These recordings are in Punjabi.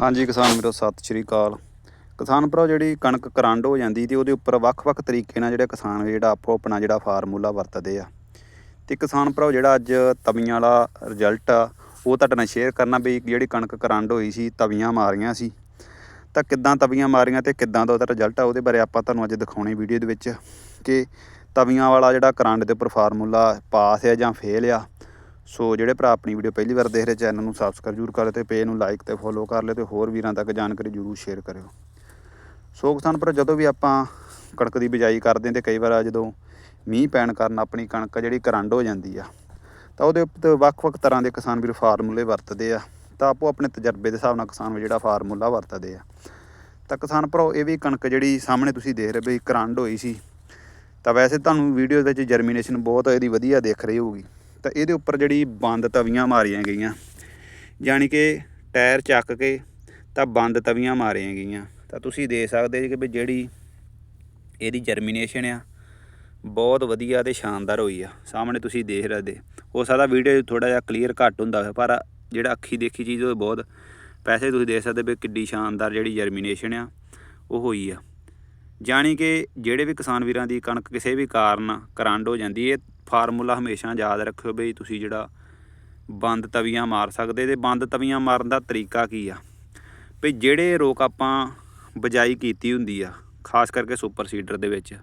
ਹਾਂਜੀ ਕਿਸਾਨ ਵੀਰੋ, ਸਤਿ ਸ਼੍ਰੀ ਅਕਾਲ। ਕਿਸਾਨ ਭਰਾ ਜਿਹੜੀ ਕਣਕ ਕਰੰਡ ਹੋ ਜਾਂਦੀ ਤੇ ਉਹਦੇ ਉੱਪਰ ਵੱਖ-ਵੱਖ ਤਰੀਕੇ ਨਾਲ ਜਿਹੜਾ ਕਿਸਾਨ ਜਿਹੜਾ ਆਪੋ ਆਪਣਾ ਜਿਹੜਾ ਫਾਰਮੂਲਾ ਵਰਤਦੇ ਆ। ਤੇ ਕਿਸਾਨ ਭਰਾ ਜਿਹੜਾ ਅੱਜ ਤਵੀਆਂ ਵਾਲਾ ਰਿਜ਼ਲਟ ਆ, ਉਹ ਤੁਹਾਡੇ ਨਾਲ ਸ਼ੇਅਰ ਕਰਨਾ ਵੀ ਜਿਹੜੀ ਕਣਕ ਕਰੰਡ ਹੋਈ ਸੀ, ਤਵੀਆਂ ਮਾਰੀਆਂ ਸੀ। ਤਾਂ ਕਿੱਦਾਂ ਤਵੀਆਂ ਮਾਰੀਆਂ ਤੇ ਕਿੱਦਾਂ ਦਾ ਉਹਦਾ ਰਿਜ਼ਲਟ ਆ, ਉਹਦੇ ਬਾਰੇ ਆਪਾਂ ਤੁਹਾਨੂੰ ਅੱਜ ਦਿਖਾਉਣੇ ਵੀਡੀਓ ਦੇ ਵਿੱਚ ਕਿ ਤਵੀਆਂ ਵਾਲਾ ਜਿਹੜਾ ਕਰੰਡ ਦੇ ਉੱਪਰ ਫਾਰਮੂਲਾ ਪਾਸ ਆ ਜਾਂ ਫੇਲ ਆ। ਸੋ ਜਿਹੜੇ ਭਰਾ ਆਪਣੀ ਵੀਡੀਓ ਪਹਿਲੀ ਵਾਰ ਦੇਖ ਰਹੇ ਚੈਨਲ ਨੂੰ ਸਬਸਕ੍ਰਾਈਬ ਜ਼ਰੂਰ ਕਰ ਲਿਓ ਤੇ ਪੇਜ ਨੂੰ ਲਾਈਕ ਤੇ ਫੋਲੋ ਕਰ ਲਿਓ ਤੇ ਹੋਰ ਵੀਰਾਂ ਤੱਕ ਜਾਣਕਾਰੀ ਜ਼ਰੂਰ ਸ਼ੇਅਰ ਕਰਿਓ। ਸੋ ਕਿਸਾਨ ਭਰਾ ਜਦੋਂ ਵੀ ਆਪਾਂ ਕਣਕ ਦੀ ਬਿਜਾਈ ਕਰਦੇ ਹਾਂ ਤੇ ਕਈ ਵਾਰ ਜਦੋਂ ਮੀਂਹ ਪੈਣ ਕਾਰਨ ਆਪਣੀ ਕਣਕ ਜਿਹੜੀ ਕਰੰਡ ਹੋ ਜਾਂਦੀ ਆ, ਤਾਂ ਉਹਦੇ ਉੱਤੇ ਵੱਖ-ਵੱਖ ਤਰ੍ਹਾਂ ਦੇ ਕਿਸਾਨ ਵੀਰ ਫਾਰਮੂਲੇ ਵਰਤਦੇ ਆ, ਤਾਂ ਆਪੋ ਆਪਣੇ ਤਜਰਬੇ ਦੇ ਹਿਸਾਬ ਨਾਲ ਕਿਸਾਨ ਵੀ ਜਿਹੜਾ ਫਾਰਮੂਲਾ ਵਰਤਦੇ ਆ। ਤਾਂ ਕਿਸਾਨ ਭਰਾਓ ਇਹ ਵੀ ਕਣਕ ਜਿਹੜੀ ਸਾਹਮਣੇ ਤੁਸੀਂ ਦੇਖ ਰਹੇ ਵੀ ਕਰੰਡ ਹੋਈ ਸੀ, ਤਾਂ ਵੈਸੇ ਤੁਹਾਨੂੰ ਵੀਡੀਓ ਵਿੱਚ ਜਰਮੀਨੇਸ਼ਨ ਬਹੁਤ ਇਹਦੀ ਵਧੀਆ ਦਿਖ ਰਹੀ ਹੋਊਗੀ। ਤਾਂ ਇਹਦੇ ਉੱਪਰ ਜਿਹੜੀ ਬੰਦ ਤਵੀਆਂ ਮਾਰੀਆਂ ਗਈਆਂ। ਯਾਨੀ ਕਿ ਟਾਇਰ ਚੱਕ ਕੇ ਤਾਂ ਬੰਦ ਤਵੀਆਂ ਮਾਰੀਆਂ ਗਈਆਂ। ਤਾਂ ਤੁਸੀਂ ਦੇਖ ਸਕਦੇ ਜੀ ਕਿ ਵੀ ਜਿਹੜੀ ਇਹਦੀ ਜਰਮੀਨੇਸ਼ਨ ਆ, ਬਹੁਤ ਵਧੀਆ ਤੇ ਸ਼ਾਨਦਾਰ ਹੋਈ ਆ। ਸਾਹਮਣੇ ਤੁਸੀਂ ਦੇਖ ਰਹੇ ਦੇ ਹੋ ਸਕਦਾ ਵੀਡੀਓ ਥੋੜਾ ਜਿਹਾ ਕਲੀਅਰ ਘੱਟ ਹੁੰਦਾ ਹੋਵੇ, ਪਰ ਜਿਹੜਾ ਅੱਖੀ ਦੇਖੀ ਚੀਜ਼ ਉਹ ਬਹੁਤ ਪੈਸੇ ਤੁਸੀਂ ਦੇਖ ਸਕਦੇ ਵੀ ਕਿੱਡੀ ਸ਼ਾਨਦਾਰ ਜਿਹੜੀ ਜਰਮੀਨੇਸ਼ਨ ਆ, ਉਹ ਹੋਈ ਆ। ਜਾਣੀ ਕਿ ਜਿਹੜੇ ਵੀ ਕਿਸਾਨ ਵੀਰਾਂ ਦੀ ਕਣਕ ਕਿਸੇ ਵੀ ਕਾਰਨ ਕਰੰਡ ਹੋ ਜਾਂਦੀ ਹੈ ਫਾਰਮੂਲਾ ਹਮੇਸ਼ਾ ਯਾਦ ਰੱਖਿਓ ਬਈ ਤੁਸੀਂ ਜਿਹੜਾ ਬੰਦ ਤਵੀਆਂ ਮਾਰ ਸਕਦੇ, ਤੇ ਬੰਦ ਤਵੀਆਂ ਮਾਰਨ ਦਾ ਤਰੀਕਾ ਕੀ ਆ? ਵੀ ਜਿਹੜੇ ਰੋਕ ਆਪਾਂ ਬਜਾਈ ਕੀਤੀ ਹੁੰਦੀ ਆ, ਖਾਸ ਕਰਕੇ ਸੁਪਰ ਸੀਡਰ ਦੇ ਵਿੱਚ,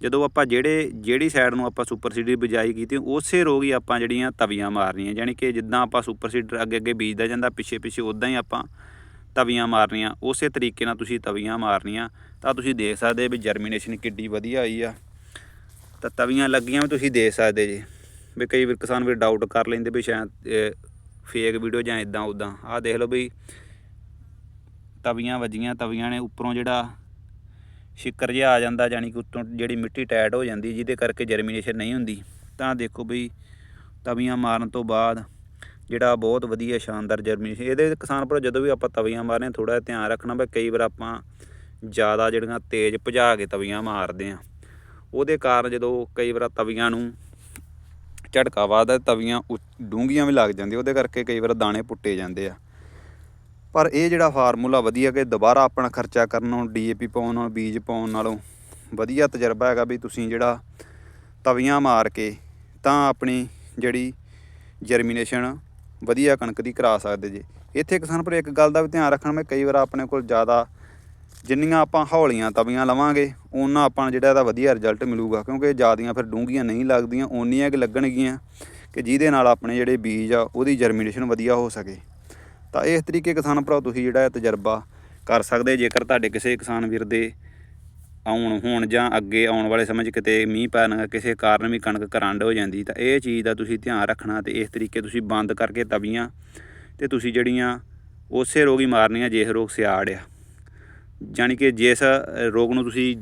ਜਦੋਂ ਆਪਾਂ ਜਿਹੜੇ, ਜਿਹੜੀ ਸਾਈਡ ਨੂੰ ਆਪਾਂ ਸੁਪਰ ਸੀਡਰ ਬਜਾਈ ਕੀਤੀ, ਉਸੇ ਰੋਗ ਹੀ ਆਪਾਂ ਜਿਹੜੀਆਂ ਤਵੀਆਂ ਮਾਰਨੀਆਂ ਯਾਨੀ ਕਿ ਜਿੱਦਾਂ ਆਪਾਂ ਸੁਪਰ ਸੀਡਰ ਅੱਗੇ ਅੱਗੇ ਬੀਜਦਾ ਜਾਂਦਾ, ਪਿੱਛੇ ਪਿੱਛੇ ਉਦਾਂ ਹੀ ਆਪਾਂ ਤਵੀਆਂ ਮਾਰਨੀਆਂ, ਉਸੇ ਤਰੀਕੇ ਨਾਲ ਤੁਸੀਂ ਤਵੀਆਂ ਮਾਰਨੀਆਂ, ਤਾਂ ਤੁਸੀਂ ਦੇਖ ਸਕਦੇ ਵੀ ਜਰਮੀਨੇਸ਼ਨ ਕਿੱਡੀ ਵਧੀਆ ਆਈ ਆ। ਤਾਂ ਤਵੀਆਂ ਲੱਗੀਆਂ ਵੀ ਤੁਸੀਂ ਦੇਖ ਸਕਦੇ ਜੀ। ਵੀ ਕਈ ਵਾਰ ਕਿਸਾਨ ਵੀ ਡਾਊਟ ਕਰ ਲੈਂਦੇ ਵੀ ਸ਼ਾਇਦ ਫੇਕ ਵੀਡੀਓ ਜਾਂ ਇਦਾਂ ਉਦਾਂ ਆਹ ਦੇਖ ਲਓ ਵੀ ਤਵੀਆਂ ਵੱਜੀਆਂ, ਤਵੀਆਂ ਨੇ ਉੱਪਰੋਂ ਜਿਹੜਾ ਸ਼ਿਕਰ ਜਿਹਾ ਆ ਜਾਂਦਾ ਯਾਨੀ ਕਿ ਉੱਤੋਂ ਜਿਹੜੀ ਮਿੱਟੀ ਟਾਈਟ ਹੋ ਜਾਂਦੀ, ਜਿਹਦੇ ਕਰਕੇ ਜਰਮੀਨੇਸ਼ਨ ਨਹੀਂ ਹੁੰਦੀ। ਤਾਂ ਦੇਖੋ ਵੀ ਤਵੀਆਂ ਮਾਰਨ ਤੋਂ ਬਾਅਦ ਜਿਹੜਾ ਬਹੁਤ ਵਧੀਆ ਸ਼ਾਨਦਾਰ ਜਰਮੀਨੇਸ਼ਨ ਇਹਦੇ ਕਿਸਾਨ ਭਰਾ, ਜਦੋਂ ਵੀ ਆਪਾਂ ਤਵੀਆਂ ਮਾਰਨੇ ਥੋੜਾ ਜਿਹਾ ਧਿਆਨ ਰੱਖਣਾ ਵੀ ਕਈ ਵਾਰ ਆਪਾਂ ਜ਼ਿਆਦਾ ਜਿਹੜੀਆਂ ਤੇਜ਼ ਭਜਾ ਕੇ ਤਵੀਆਂ ਮਾਰਦੇ ਆ ਉਹਦੇ ਕਾਰਨ ਜਦੋਂ ਕਈ ਵਾਰ ਤਵੀਆਂ ਨੂੰ ਝਟਕਾ ਵੱਧਦਾ ਤਵੀਆਂ ਡੂੰਘੀਆਂ ਵੀ ਲੱਗ ਜਾਂਦੀਆਂ, ਉਹਦੇ ਕਰਕੇ ਕਈ ਵਾਰ ਦਾਣੇ ਪੁੱਟੇ ਜਾਂਦੇ ਆ। ਪਰ ਇਹ ਜਿਹੜਾ ਫਾਰਮੂਲਾ ਵਧੀਆ ਕਿ ਦੁਬਾਰਾ ਆਪਣਾ ਖਰਚਾ ਕਰਨ ਨੂੰ ਡੀਏਪੀ ਪਾਉਣ ਨਾਲ, ਬੀਜ ਪਾਉਣ ਨਾਲੋਂ ਵਧੀਆ ਤਜਰਬਾ ਹੈਗਾ ਵੀ ਤੁਸੀਂ ਜਿਹੜਾ ਤਵੀਆਂ ਮਾਰ ਕੇ ਤਾਂ ਆਪਣੀ ਜਿਹੜੀ ਜਰਮੀਨੇਸ਼ਨ ਵਧੀਆ ਕਣਕ ਦੀ ਕਰਾ ਸਕਦੇ ਜੇ। ਇੱਥੇ ਕਿਸਾਨ ਪਰ ਇੱਕ ਗੱਲ ਦਾ ਵੀ ਧਿਆਨ ਰੱਖਣਾ, ਮੈਂ ਕਈ ਵਾਰ ਆਪਣੇ ਕੋਲ ਜ਼ਿਆਦਾ ਜਿੰਨੀਆਂ ਆਪਾਂ ਹੌਲੀਆਂ ਤਵੀਆਂ ਲਵਾਂਗੇ ਉਹਨਾਂ ਆਪਾਂ ਨੂੰ ਜਿਹੜਾ ਇਹਦਾ ਵਧੀਆ ਰਿਜ਼ਲਟ ਮਿਲੂਗਾ, ਕਿਉਂਕਿ ਜ਼ਿਆਦੀਆਂ ਫਿਰ ਡੂੰਘੀਆਂ ਨਹੀਂ ਲੱਗਦੀਆਂ, ਓਨੀਆਂ ਕਿ ਲੱਗਣਗੀਆਂ ਕਿ ਜਿਹਦੇ ਨਾਲ ਆਪਣੇ ਜਿਹੜੇ ਬੀਜ ਆ, ਉਹਦੀ ਜਰਮੀਨੇਸ਼ਨ ਵਧੀਆ ਹੋ ਸਕੇ। ਤਾਂ ਇਸ ਤਰੀਕੇ ਕਿਸਾਨ ਭਰਾ ਤੁਸੀਂ ਜਿਹੜਾ ਤਜਰਬਾ ਕਰ ਸਕਦੇ, ਜੇਕਰ ਤੁਹਾਡੇ ਕਿਸੇ ਕਿਸਾਨ ਵੀਰ ਦੇ ਆਉਣ, ਹੋਣ ਜਾਂ ਅੱਗੇ ਆਉਣ ਵਾਲੇ ਸਮੇਂ 'ਚ ਕਿਤੇ ਮੀਂਹ ਪੈਣ, ਕਿਸੇ ਕਾਰਨ ਵੀ ਕਣਕ ਕਰੰਡ ਹੋ ਜਾਂਦੀ, ਤਾਂ ਇਹ ਚੀਜ਼ ਦਾ ਤੁਸੀਂ ਧਿਆਨ ਰੱਖਣਾ ਤੇ ਇਸ ਤਰੀਕੇ ਤੁਸੀਂ ਬੰਦ ਕਰਕੇ ਤਵੀਆਂ ਤੇ ਤੁਸੀਂ ਜਿਹੜੀਆਂ ਉਸੇ ਰੋਗ ਹੀ ਮਾਰਨੀਆਂ, ਜਿਸ ਰੋਗ ਸਿਆੜ ਆ। ਜਾਣੀ ਕਿ ਜਿਸ ਰੋਗ ਨੂੰ ਤੁਸੀਂ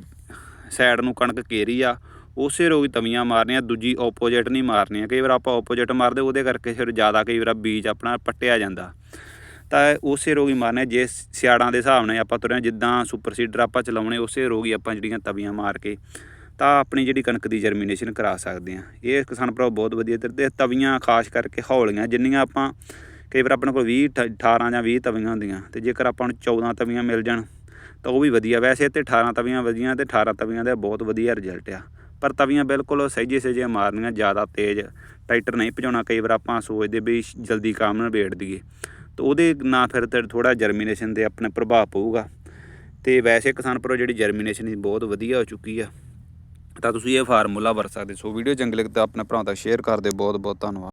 ਸਾਈਡ ਨੂੰ ਕਣਕ ਘੇਰੀ ਆ, ਉਸੇ ਰੋਗ ਹੀ ਤਵੀਆਂ ਮਾਰਨੀਆਂ, ਦੂਜੀ ਆਪੋਜੀਟ ਨਹੀਂ ਮਾਰਨੀਆਂ। ਕਈ ਵਾਰ ਆਪਾਂ ਆਪੋਜੀਟ ਮਾਰਦੇ, ਉਹਦੇ ਕਰਕੇ ਫਿਰ ਜ਼ਿਆਦਾ ਕਈ ਵਾਰ ਬੀਜ ਆਪਣਾ ਪੱਟਿਆ ਜਾਂਦਾ। ਤਾਂ ਉਸੇ ਰੋਗ ਹੀ ਮਾਰਨੇ, ਜੇ ਸਿਆੜਾਂ ਦੇ ਹਿਸਾਬ ਨਾਲ ਆਪਾਂ ਤੁਰਿਆ, ਜਿੱਦਾਂ ਸੁਪਰ ਸੀਡਰ ਆਪਾਂ ਚਲਾਉਣੇ, ਉਸੇ ਰੋਗ ਹੀ ਆਪਾਂ ਜਿਹੜੀਆਂ ਤਵੀਆਂ ਮਾਰ ਕੇ, ਤਾਂ ਆਪਣੀ ਜਿਹੜੀ ਕਣਕ ਦੀ ਜਰਮੀਨੇਸ਼ਨ ਕਰਾ ਸਕਦੇ ਆ ਇਹ ਕਿਸਾਨ ਭਰਾ ਬਹੁਤ ਵਧੀਆ ਤੇ ਤਵੀਆਂ ਖਾਸ ਕਰਕੇ ਹੌਲੀਆਂ, ਜਿੰਨੀਆਂ ਆਪਾਂ ਕਈ ਵਾਰ ਆਪਣੇ ਕੋਲ 20 18 ਜਾਂ 20 ਤਵੀਆਂ ਹੁੰਦੀਆਂ, ਤੇ ਜੇਕਰ ਆਪਾਂ ਨੂੰ 14 ਤਵੀਆਂ ਮਿਲ ਜਾਣ ਤਾਂ ਉਹ ਵੀ ਵਧੀਆ। ਵੈਸੇ ਤੇ 18 ਤਵੀਆਂ ਵਧੀਆਂ ਤੇ 18 ਤਵੀਆਂ ਦਾ ਬਹੁਤ ਵਧੀਆ ਰਿਜ਼ਲਟ ਆ। ਪਰ ਤਵੀਆਂ ਬਿਲਕੁਲ ਸਹਿਜੇ ਸਹਿਜੇ ਮਾਰਨੀਆਂ, ਜ਼ਿਆਦਾ ਤੇਜ਼ ਟਰੈਕਟਰ ਨਹੀਂ ਭਜਾਉਣਾ। ਕਈ ਵਾਰ ਆਪਾਂ ਸੋਚਦੇ ਵੀ ਜਲਦੀ ਕੰਮ ਨਿਬੇੜ ਦਈਏ। ਤਾਂ ਉਹਦੇ ਨਾ ਫਿਰ ਤੇ ਥੋੜਾ ਜਰਮੀਨੇਸ਼ਨ ਤੇ ਆਪਣੇ ਪ੍ਰਭਾਵ ਪਊਗਾ। ਤੇ ਵੈਸੇ ਕਿਸਾਨ ਭਰਾ ਜਿਹੜੀ ਜਰਮੀਨੇਸ਼ਨ ਬਹੁਤ ਵਧੀਆ ਹੋ ਚੁੱਕੀ ਆ। ਤਾਂ ਤੁਸੀਂ ਇਹ ਫਾਰਮੂਲਾ ਵਰਤ ਸਕਦੇ ਸੋ ਵੀਡੀਓ ਚੰਗੀ ਲੱਗੇ ਤਾਂ ਆਪਣੇ ਭਰਾਵਾਂ ਤੱਕ ਸ਼ੇਅਰ ਕਰ ਦਿਓ। ਬਹੁਤ ਬਹੁਤ ਧੰਨਵਾਦ।